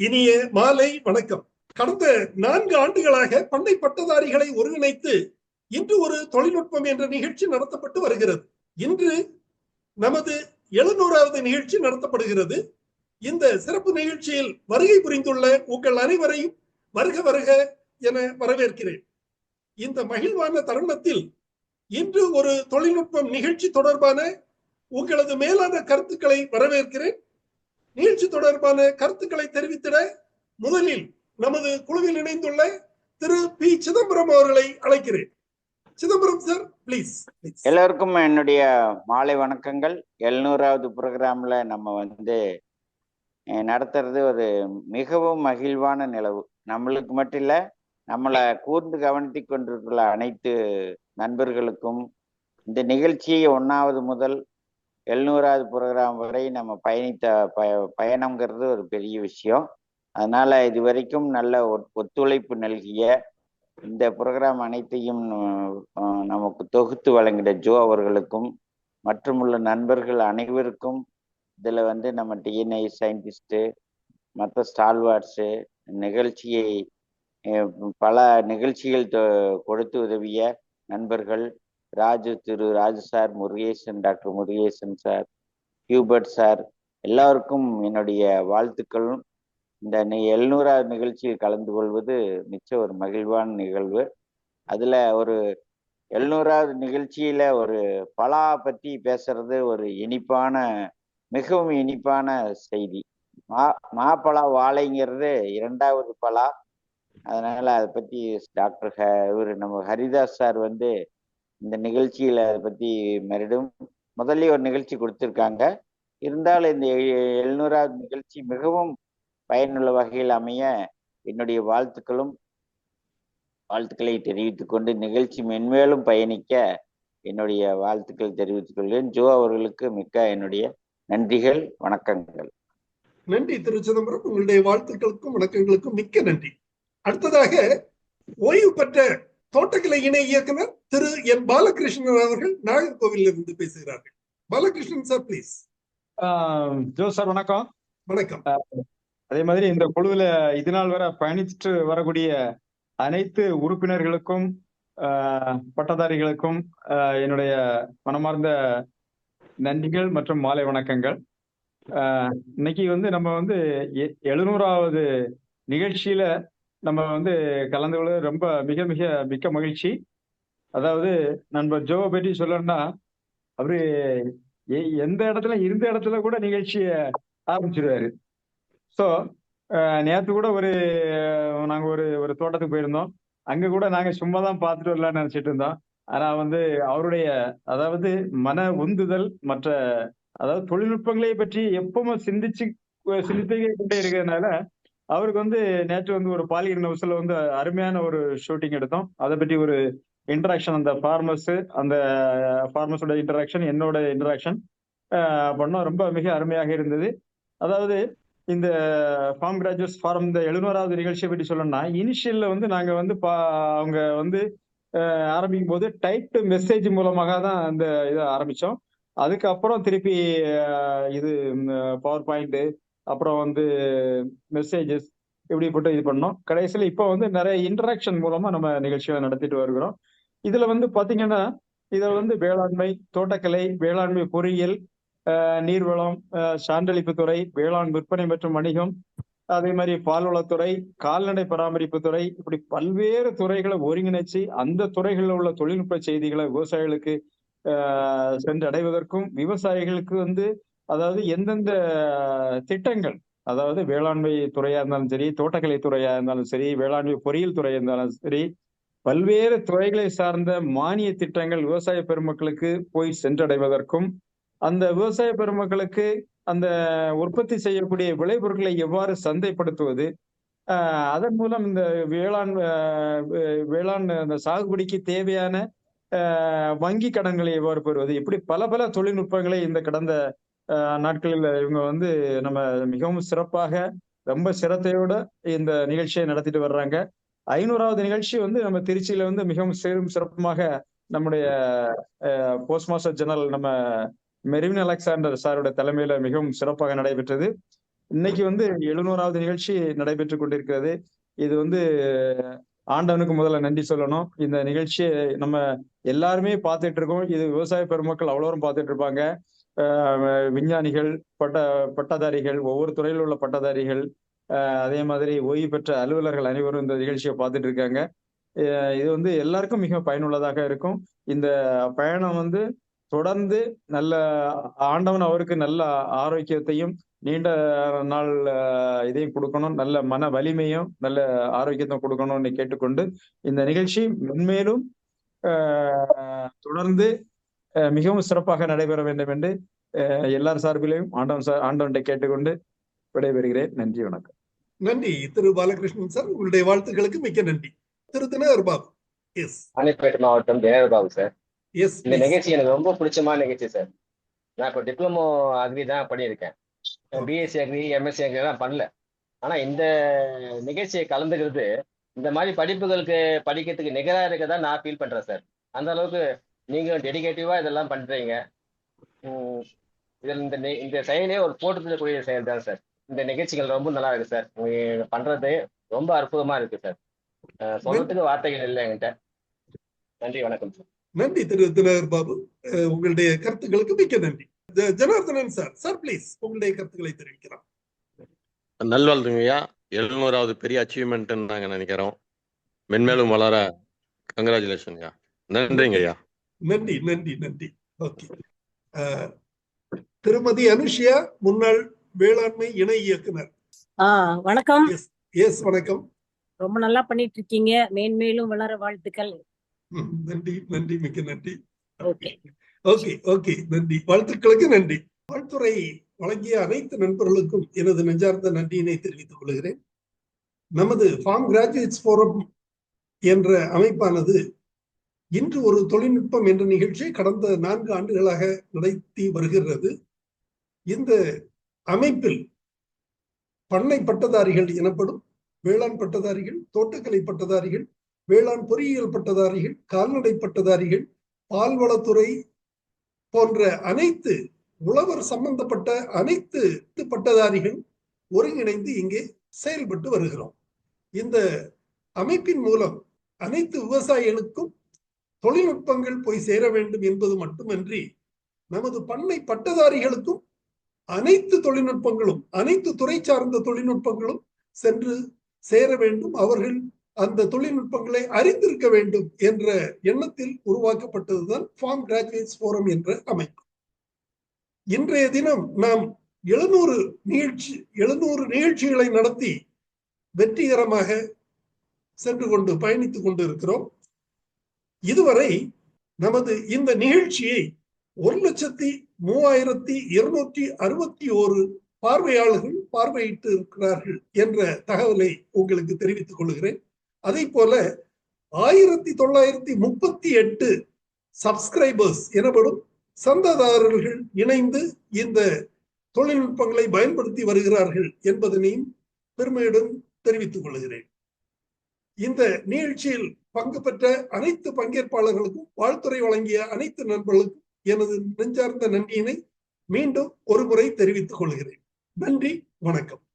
இனிய மாலை வணக்கம். கடந்த நான்கு ஆண்டுகளாக பண்ணை பட்டதாரிகளை ஒருங்கிணைத்து இன்று ஒரு தொழில்நுட்பம் என்ற நிகழ்ச்சி நடத்தப்பட்டு வருகிறது. இன்று நமது எழுநூறாவது நிகழ்ச்சி நடத்தப்படுகிறது. இந்த சிறப்பு நிகழ்ச்சியில் வருகை புரிந்துள்ள உங்கள் அனைவரையும் வருக வருக என வரவேற்கிறேன். இந்த மகிழ்வான தருணத்தில் இன்று ஒரு தொழில்நுட்பம் நிகழ்ச்சி தொடர்பான உங்களது மேலான கருத்துக்களை வரவேற்கிறேன். நீழ்ச்சி தொடர்பான கருத்துக்களை தெரிவித்திட முதலில் நமது குழுவில் இணைந்துள்ள திரு பி. சிதம்பரம் அவர்களை அழைக்கிறேன். சிதம்பரம் சார் பிளீஸ் எல்லோருக்கும் என்னுடைய மாலை வணக்கங்கள். எழுநூறாவது ப்ரோக்ராம்ல நம்ம வந்து நடத்துறது ஒரு மிகவும் மகிழ்வான நிலவு. நம்மளுக்கு மட்டும் இல்ல நம்மளை கூர்ந்து கவனித்து கொண்டிருக்கிற அனைத்து நண்பர்களுக்கும் இந்த நிகழ்ச்சியை ஒன்றாவது முதல் எழுநூறாவது ப்ரோக்ராம் வரை நம்ம பயணித்த பய பயணங்கிறது ஒரு பெரிய விஷயம். அதனால் இது வரைக்கும் நல்ல ஒத்- ஒத்துழைப்பு நல்கிய இந்த ப்ரோக்ராம் அனைத்தையும் நமக்கு தொகுத்து வழங்கிட ஜோ அவர்களுக்கும் மற்றும் உள்ள நண்பர்கள் அனைவருக்கும் இதில் வந்து நம்ம டிஎன்ஐ சயின்டிஸ்ட்டு மற்ற ஸ்டால்வார்ட்ஸு நிகழ்ச்சியை பல நிகழ்ச்சிகள் தொ- கொடுத்து உதவிய நண்பர்கள் ராஜு திரு Raju sir Murugesan doctor Murugesan sir Hubert sir எல்லாருக்கும் என்னுடைய வாழ்த்துக்களும். இந்த எழுநூறாவது நிகழ்ச்சியில் கலந்து கொள்வது மிச்ச ஒரு மகிழ்வான நிகழ்வு. அதில் ஒரு எழுநூறாவது நிகழ்ச்சியில் ஒரு பலா பற்றி பேசுறது ஒரு இனிப்பான மிகவும் இனிப்பான செய்தி. மா மாப்பழா வாழைங்கிறது இரண்டாவது பலா. அதனால அதை பற்றி டாக்டர் ஹ இவர் நம்ம ஹரிதாஸ் சார் வந்து இந்த நிகழ்ச்சியில அதை பத்தி மறுபடியும் முதல்ல ஒரு நிகழ்ச்சி கொடுத்துருக்காங்க. இருந்தாலும் இந்த எ- எழுநூறாவது நிகழ்ச்சி மிகவும் பயனுள்ள வகையில் அமைய என்னுடைய வாழ்த்துக்களும் வாழ்த்துக்களை தெரிவித்துக் கொண்டு நிகழ்ச்சி மென்மேலும் பயணிக்க என்னுடைய வாழ்த்துக்கள் தெரிவித்துக் கொள்கிறேன். ஜோ அவர்களுக்கு மிக்க என்னுடைய நன்றிகள் வணக்கங்கள். நன்றி திரு சிதம்பரம் உங்களுடைய வாழ்த்துக்களுக்கும் வணக்கங்களுக்கும் மிக்க நன்றி. அடுத்ததாக ஓய்வு பெற்ற தோட்டக்கலை இணை இயக்குனர் திரு என் பாலகிருஷ்ணன் அவர்கள் நாகர்கோவிலில் இருந்து பேசுகிறார்கள். Balakrishnan sir please Joe sir வணக்கம். வணக்கம். அதே மாதிரி இந்த குழுவில் இது நாள் வரை பயணிச்சுட்டு வரக்கூடிய அனைத்து உறுப்பினர்களுக்கும் பட்டதாரிகளுக்கும் என்னுடைய மனமார்ந்த நன்றிகள் மற்றும் மாலை வணக்கங்கள். ஆஹ் இன்னைக்கு வந்து நம்ம வந்து எழுநூறாவது நிகழ்ச்சியில நம்ம வந்து கலந்து கொள்வது ரொம்ப மிக மிக மிக்க மகிழ்ச்சி. அதாவது நண்பர் ஜோ பற்றி சொல்லணும்னா அவரு எந்த இடத்துல இருந்த இடத்துல கூட நிகழ்ச்சியை ஆரம்பிச்சிருவாரு. ஸோ நேற்று கூட ஒரு நாங்கள் ஒரு ஒரு தோட்டத்துக்கு போயிருந்தோம். அங்கே கூட நாங்கள் சும்மா தான் பார்த்துட்டு வரலாம்னு நினச்சிட்டு இருந்தோம். ஆனால் வந்து அவருடைய அதாவது மன உந்துதல் மற்ற அதாவது தொழில்நுட்பங்களை பற்றி எப்பவும் சிந்திச்சு சிந்தித்துக்கே கொண்டே இருக்கிறதுனால அவருக்கு வந்து நேற்று வந்து ஒரு பாலியல் நவுசில் வந்து அருமையான ஒரு ஷூட்டிங் எடுத்தோம். அதை பற்றி ஒரு இன்டராக்ஷன் அந்த ஃபார்மர்ஸ் அந்த ஃபார்மர்ஸோட இன்டராக்ஷன் என்னோட இன்டராக்ஷன் பண்ணோம். ரொம்ப மிக அருமையாக இருந்தது. அதாவது இந்த ஃபார்ம் கிராஜுவேட்ஸ் ஃபார்ம் இந்த எழுநூறாவது நிகழ்ச்சியை பற்றி சொல்லணும்னா இனிஷியல்ல வந்து நாங்கள் வந்து பா அவங்க வந்து ஆரம்பிக்கும் போது டைப்டு மெசேஜ் மூலமாக தான் அந்த இதை ஆரம்பித்தோம் அதுக்கப்புறம் திருப்பி இது பவர் பாயிண்ட்டு அப்புறம் வந்து மெசேஜஸ் இப்படி போட்டு இது பண்ணோம் கடைசியில் இப்போ வந்து நிறைய இன்டராக்ஷன் மூலமாக நம்ம நிகழ்ச்சியை நடத்திட்டு வருகிறோம். இதில் வந்து பார்த்தீங்கன்னா இதில் வந்து வேளாண்மை தோட்டக்கலை வேளாண்மை பொறியியல் நீர்வளம் சான்றளிப்பு சான்றளிப்புத்துறை வேளாண் விற்பனை மற்றும் வணிகம் அதே மாதிரி பால்வளத்துறை கால்நடை பராமரிப்பு துறை இப்படி பல்வேறு துறைகளை ஒருங்கிணைச்சு அந்த துறைகளில் உள்ள தொழில்நுட்ப செய்திகளை விவசாயிகளுக்கு சென்றடைவதற்கும் விவசாயிகளுக்கு வந்து அதாவது எந்தெந்த திட்டங்கள் அதாவது வேளாண்மை துறையா இருந்தாலும் சரி தோட்டக்கலை துறையா இருந்தாலும் சரி வேளாண்மை பொறியியல் துறையா இருந்தாலும் சரி பல்வேறு துறைகளை சார்ந்த மானிய திட்டங்கள் விவசாய பெருமக்களுக்கு போய் சென்றடைவதற்கும் அந்த விவசாய பெருமக்களுக்கு அந்த உற்பத்தி செய்யக்கூடிய விளைபொருட்களை எவ்வாறு சந்தைப்படுத்துவது அதன் மூலம் இந்த வேளாண் வேளாண் அந்த சாகுபடிக்கு தேவையான வங்கி கடன்களை எவ்வாறு பெறுவது இப்படி பல பல தொழில்நுட்பங்களை இந்த கடந்த நாட்களில் இவங்க வந்து நம்ம மிகவும் சிறப்பாக ரொம்ப சிரத்தையோட இந்த நிகழ்ச்சியை நடத்திட்டு வர்றாங்க. ஐநூறாவது நிகழ்ச்சி வந்து நம்ம திருச்சியில வந்து மிகவும் சேரும் சிறப்புமாக நம்முடைய போஸ்ட் மாஸ்டர் ஜெனரல் நம்ம மெரிவின் அலெக்சாண்டர் சாருடைய தலைமையில மிகவும் சிறப்பாக நடைபெற்றது. இன்னைக்கு வந்து எழுநூறாவது நிகழ்ச்சி நடைபெற்று கொண்டிருக்கிறது. இது வந்து ஆண்டவனுக்கு முதல்ல நன்றி சொல்லணும். இந்த நிகழ்ச்சியை நம்ம எல்லாருமே பார்த்துட்டு இருக்கோம். இது விவசாய பெருமக்கள் அவ்வளோரும் பார்த்துட்டு இருப்பாங்க. விஞ்ஞானிகள் பட்ட பட்டதாரிகள் ஒவ்வொரு துறையில் உள்ள பட்டதாரிகள் அதே மாதிரி ஓய்வு பெற்ற அலுவலர்கள் அனைவரும் இந்த நிகழ்ச்சியை பார்த்துட்டு இருக்காங்க. இது வந்து எல்லாருக்கும் மிக பயனுள்ளதாக இருக்கும். இந்த பயணம் வந்து தொடர்ந்து நல்ல ஆண்டவன் அவருக்கு நல்ல ஆரோக்கியத்தையும் நீண்ட நாள் இதையும் கொடுக்கணும். நல்ல மன வலிமையும் நல்ல ஆரோக்கியத்தையும் கொடுக்கணும்னு கேட்டுக்கொண்டு இந்த நிகழ்ச்சி மென்மேலும் தொடர்ந்து அஹ், மிகவும் சிறப்பாக நடைபெற வேண்டும் என்று எல்லார் சார்பிலையும் ஆண்டவன் சார் ஆண்டவன்கிட்ட கேட்டுக்கொண்டு விடைபெறுகிறேன். நன்றி வணக்கம். நன்றி. திரு பாலகிருஷ்ணன் சார் உங்களுடைய வாழ்த்துக்களுக்கு மிக்க நன்றி. திரு தினகர் பாபு எஸ் மாவட்டம் ஜெயலலிதா பாபு சார். எஸ் இந்த நிகழ்ச்சி எனக்கு ரொம்ப பிடிச்சமான நிகழ்ச்சி சார் நான் இப்போ டிப்ளமோ அக்ரி தான் பண்ணியிருக்கேன். பிஎஸ்சி அக்ரி எம்எஸ்சி அக்ரி எல்லாம் பண்ணல. ஆனா இந்த நிகழ்ச்சியை கலந்துக்கிறது இந்த மாதிரி படிப்புகளுக்கு படிக்கிறதுக்கு நிகராக இருக்க தான் நான் ஃபீல் பண்றேன் சார் அந்த அளவுக்கு நீங்களும் டெடிகேட்டிவா இதெல்லாம் பண்றீங்க. உம் இதில் இந்த இந்த செயலே ஒரு போட்டுக்கூடிய செயல் தான் சார் இந்த நிகழ்ச்சிகள் ரொம்ப நல்லா இருக்கு சார் பண்றது ரொம்ப அற்புதமா இருக்கு சார் சொல்றதுக்கு வார்த்தைகள் இல்லை என்கிட்ட. நன்றி வணக்கம் சார் நன்றி திரு தினகர் பாபு. உங்களுடைய கருத்துக்களுக்கு மிக்க நன்றி. ஜனார்தனன் சார் சார் ப்ளீஸ் உங்களுடைய கருத்துக்களை தெரிவிக்கலாம். நல்வாழ்த்துங்கய்யா எழுநூறாவது பெரிய அச்சீவ்மெண்ட்னு நாங்க நினைக்கிறோம். மென்மேலும் வளர கங்க்ராச்சுலேஷன்யா நன்றிங்கய்யா நன்றி நன்றி நன்றி. ஓகே திருமதி அனுஷியா முன்னாள் வேளாண்மை இணை இயக்குனர். ஆ வணக்கம். எஸ் வணக்கம். ரொம்ப நல்லா பண்ணிட்டு இருக்கீங்க. மேன்மேலும் வளர வாழ்த்துக்கள். நன்றி நன்றி மிக்க நன்றி ஓகே ஓகே நன்றி வாழ்த்துக்களுக்கு நன்றி வாழ்த்துறை வழங்கிய அனைத்து நண்பர்களுக்கும் எனது நெஞ்சார்ந்த நன்றியினை தெரிவித்துக் கொள்கிறேன் நமது ஃபார்ம் கிராஜுவேட்ஸ் ஃபோரம் என்ற அமைப்பானது இன்று ஒரு தொழில்நுட்பம் என்ற நிகழ்ச்சியை கடந்த நான்கு ஆண்டுகளாக நடத்தி வருகிறது. இந்த அமைப்பில் பண்ணை பட்டதாரிகள் எனப்படும் வேளாண் பட்டதாரிகள் தோட்டக்கலை பட்டதாரிகள் வேளாண் பொறியியல் பட்டதாரிகள் கால்நடை பட்டதாரிகள் பால்வளத்துறை போன்ற அனைத்து உழவர் சம்பந்தப்பட்ட அனைத்து பட்டதாரிகள் ஒருங்கிணைந்து இங்கே செயல்பட்டு வருகிறோம். இந்த அமைப்பின் மூலம் அனைத்து விவசாயிகளுக்கும் தொழில்நுட்பங்கள் போய் சேர வேண்டும் என்பது மட்டுமன்றி நமது பண்ணை பட்டதாரிகளுக்கும் அனைத்து தொழில்நுட்பங்களும் அனைத்து துறை சார்ந்த தொழில்நுட்பங்களும் சென்று சேர வேண்டும். அவர்கள் அந்த தொழில்நுட்பங்களை அறிந்திருக்க வேண்டும் என்ற எண்ணத்தில் உருவாக்கப்பட்டதுதான் ஃபார்ம் கிராஜுவேட்ஸ் ஃபோரம் என்ற அமைப்பு. இன்றைய தினம் நாம் எழுநூறு நிகழ்ச்சி எழுநூறு நிகழ்ச்சிகளை நடத்தி வெற்றிகரமாக சென்று கொண்டு பயணித்துக் கொண்டு இருக்கிறோம் இதுவரை நமது இந்த நிகழ்ச்சியை ஒரு லட்சத்தி மூவாயிரத்தி இருநூற்றி அறுபத்தி ஓரு பார்வையாளர்கள் பார்வையிட்டு இருக்கிறார்கள் என்ற தகவலை உங்களுக்கு தெரிவித்துக் கொள்கிறேன். அதே போல ஆயிரத்தி தொள்ளாயிரத்தி முப்பத்தி எட்டு சப்ஸ்கிரைபர்ஸ் எனப்படும் சந்தாதாரர்கள் இணைந்து இந்த தொழில்நுட்பங்களை பயன்படுத்தி வருகிறார்கள் என்பதனையும் பெருமையுடன் தெரிவித்துக் கொள்கிறேன். இந்த நிகழ்ச்சியில் பங்கு பெற்ற அனைத்து பங்கேற்பாளர்களுக்கும் வாழ்த்துறை வழங்கிய அனைத்து நண்பர்களுக்கும் எனது நெஞ்சார்ந்த நன்றியினை மீண்டும் ஒருமுறை தெரிவித்துக் கொள்கிறேன். நன்றி வணக்கம்.